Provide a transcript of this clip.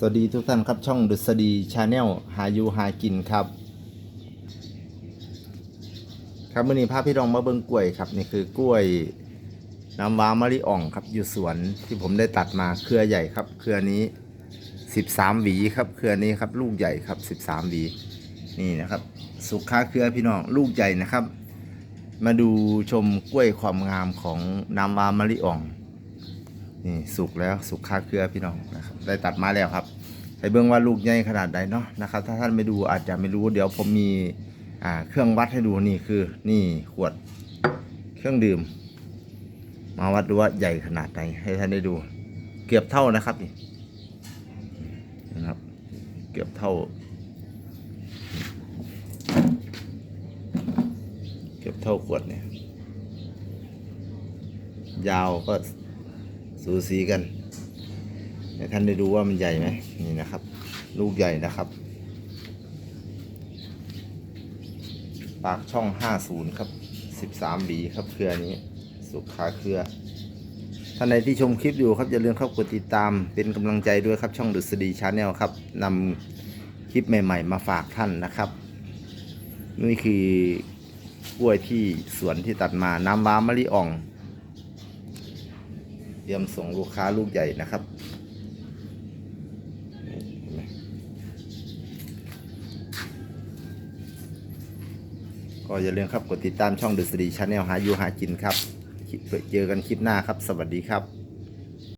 สวัสดีทุกท่านครับช่องดุษฎีชาแนลหายูหากินครับ ครับมื่อนี้พาพพี่รองมาเบิ้งกล้วยครับนี่คือกล้วยน้ำว้ามะลิอ่องครับอยู่สวนที่ผมได้ตัดมาเครือใหญ่ครับ เครือนี้ 13 หวีครับ เครือนี้ครับลูกใหญ่ครับ 13 หวี นี่นะครับ สุกค้าเครือพี่น้องลูกใหญ่นะครับ มาดูชมกล้วยความงามของน้ำว้ามะลิอ่อง นี่สุกแล้วสุกคาเครือพี่น้องนะครับได้ตัดมาแล้วครับให้เบื้องว่าลูกใหญ่ขนาดใดเนาะนะครับ ถ้าท่านไม่ดูอาจจะไม่รู้เดี๋ยวผมมีอ่าเครื่องวัดให้ดูนี่คือนี่ขวดเครื่องดื่ม มาวัดดูว่าใหญ่ขนาดไหนให้ท่านได้ดู เกือบเท่านะครับนี่นะครับ เกือบเท่า เกือบเท่าขวดเนี่ยยาวก็ สูสีกันให้ท่านได้ดูว่ามันใหญ่ไหมนี่นะครับ ลูกใหญ่นะครับ ปากช่อง 50 ครับ 13บีครับเครือนี้ สุขาเครือท่านใดที่ชมคลิปอยู่ครับอย่าลืมเข้ากดติดตามเป็นกำลังใจด้วยครับช่องดุษฎีชาแนลครับนำคลิปใหม่ ๆ มาฝากท่านนะครับ นี่คือกล้วยที่สวนที่ตัดมาน้ำว้ามะลิอ่อง เตรียมส่งลูกค้าลูกใหญ่นะครับก็อย่าลืมครับ กดติดตามช่องดุษฎีชาแนลหาอยู่หากินครับ เจอกันคลิปหน้าครับ สวัสดีครับ